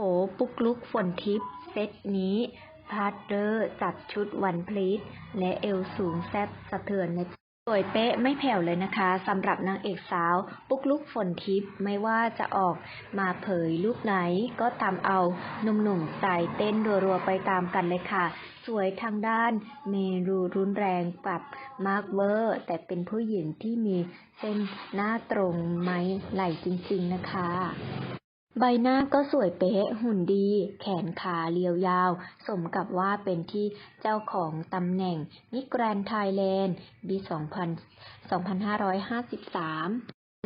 โอ้ปุกลุกฝนทิพย์เซตนี้พาร์ทเดอร์จัดชุดวันพลีทและเอวสูงแซ่บสะเทือนนะสวยเป๊ะไม่แผ่วเลยนะคะสำหรับนางเอกสาว ปุกลุกฝนทิพย์ไม่ว่าจะออกมาเผยลูกไหนก็ทำเอาหนุ่มๆใจเต้นรัวๆไปตามกันเลยค่ะ สวยทางด้านเมรูรุนแรงปรับมาร์กเวอร์ แต่เป็นผู้หญิงที่มีเส้นหน้าตรงไหมไหลจริงๆนะคะ ใบหน้าก็สวยเป๊ะหุ่นดี แขนขาเรียวยาว สมกับว่าเป็นที่เจ้าของตำแหน่งมิแกรนไทยแลนด์ปี2553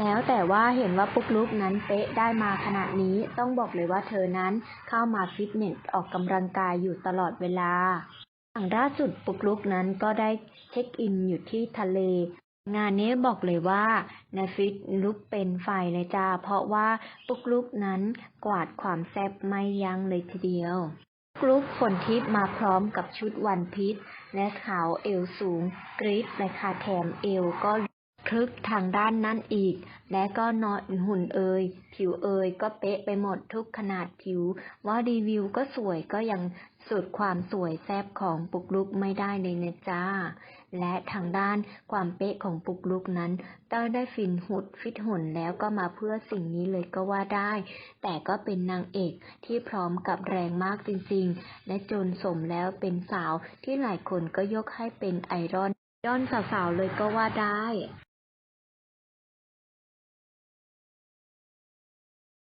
แล้วแต่ว่าเห็นว่าปุ๊กลุกนั้นเป๊ะได้มาขนาดนี้ต้องบอกเลยว่าเธอนั้นเข้ามาฟิตเนสออกกำลังกายอยู่ตลอดเวลาอย่างล่าสุดปุกลุกนั้นก็ได้เช็คอินอยู่ที่ทะเล งานนี้บอกเลยว่านาฟิตลุกเป็นไฟเลยจ้า เพราะว่าปุกลุกนั้นกวาดความแซ่บไม่ยั้งเลยทีเดียวกรุ๊ปฝนทิพย์มาพร้อมกับชุดวันพิษและขาวเอวสูงกรีดเลยค่ะแถมเอวก็ ลึกทางด้านนั้นอีก และก็นอนหุ่นเอย ผิวเอยก็เป๊ะไปหมดทุกขนาดผิว ว่ารีวิวก็สวยก็ยังสุดความสวยแซ่บของปุกลุกไม่ได้เลยนะจ้า และทางด้านความเป๊ะของปุกลุกนั้นเต้าได้ฟินหุดฟิตหุ่นแล้วก็มาเพื่อสิ่งนี้เลยก็ว่าได้ แต่ก็เป็นนางเอกที่พร้อมกับแรงมากจริงๆ และจนสมแล้วเป็นสาวที่หลายคนก็ยกให้เป็นไอรอนย้อนสาวๆเลยก็ว่าได้